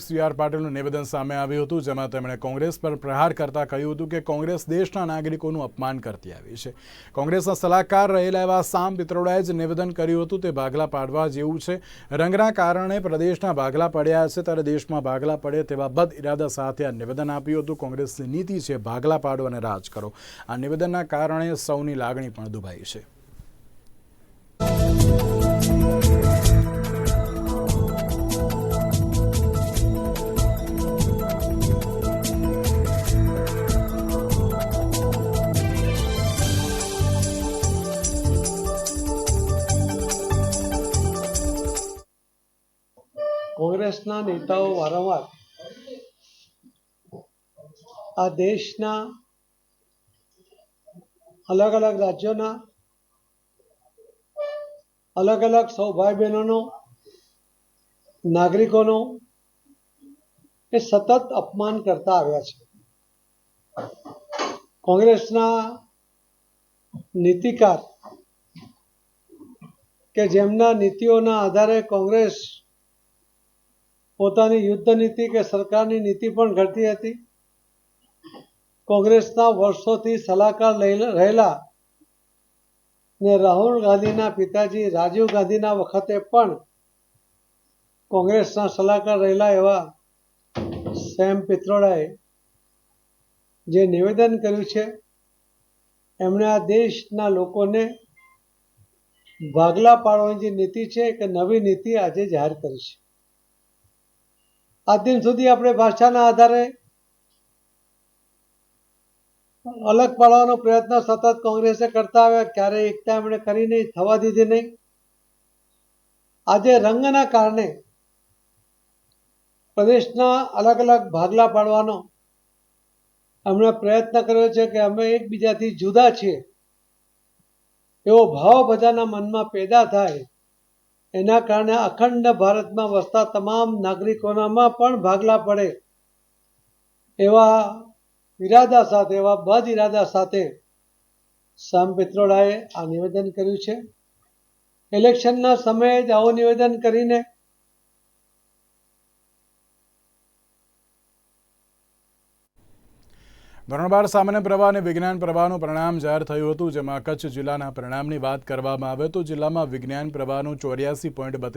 C R પાટીલનું નિવેદન સામે આવ્યું હતું, જેમાં તેમણે કોંગ્રેસ પર પ્રહાર કરતા કહ્યું હતું કે કોંગ્રેસ દેશના નાગરિકોનું અપમાન કરતી આવી છે. કોંગ્રેસના સલાહકાર રહેલા એવા સામ પિત્રોડાએ જ નિવેદન કર્યું હતું, તે ભાગલા પાડવા જેવું છે. રંગના કારણે પ્રદેશના ભાગલા પડ્યા છે, ત્યારે દેશમાં ભાગલા પડે તેવા બદ ઇરાદા સાથે આ નિવેદન આપ્યું હતું. કોંગ્રેસની નીતિ છે, ભાગલા પાડો અને રાજ કરો. આ નિવેદનના કારણે સૌની લાગણી પણ દુભાઈ છે. કોંગ્રેસના નેતાઓ વારંવાર આ દેશના અલગ અલગ રાજ્યોના અલગ અલગ સૌ ભાઈ બહેનોનો નાગરિકોનો એ સતત અપમાન કરતા આવ્યા છે. કોંગ્રેસના નીતિકાર કે જેમના નીતિઓના આધારે કોંગ્રેસ પોતાની યુદ્ધ નીતિ કે સરકારની નીતિ પણ ઘડતી હતી. કોંગ્રેસના વર્ષોથી સલાહકાર રહેલા ને રાહુલ ગાંધીના પિતાજી રાજીવ ગાંધીના વખતે પણ કોંગ્રેસના સલાહકાર રહેલા એવા સેમ પિત્રોડાએ જે નિવેદન કર્યું છે, એમણે આ દેશના લોકોને ભાગલા પાડવાની જે નીતિ છે કે નવી નીતિ આજે જાહેર કરી છે. આજ દિન સુધી આપણે ભાષાના આધારે અલગ પાડવાનો પ્રયત્ન સતત કોંગ્રેસે કરતા આવ્યા. ક્યારે એકતા એમણે કરી નહીં, થવા દીધી નહીં. આજે રંગના કારણે પ્રદેશના અલગ અલગ ભાગલા પાડવાનો એમણે પ્રયત્ન કર્યો છે કે અમે એકબીજાથી જુદા છીએ. એવો ભાવ બધાના મનમાં પેદા થાય. એના કારણે અખંડ ભારતમાં વસતા તમામ નાગરિકોનામાં પણ ભાગલા પડે. એવા ઈરાદા સાથે, એવા બદ ઈરાદા સાથે સામ પિત્રોડાએ આ નિવેદન કર્યું છે. ઇલેક્શનના સમયે જ આવું નિવેદન કરીને ધોરણ બાર સામાન્ય પ્રવાહ અને વિજ્ઞાન પ્રવાહનું પરિણામ જાહેર થયું હતું, જેમાં કચ્છ જિલ્લાના પરિણામની વાત કરવામાં આવે તો જિલ્લામાં વિજ્ઞાન પ્રવાહનું ચોર્યાસી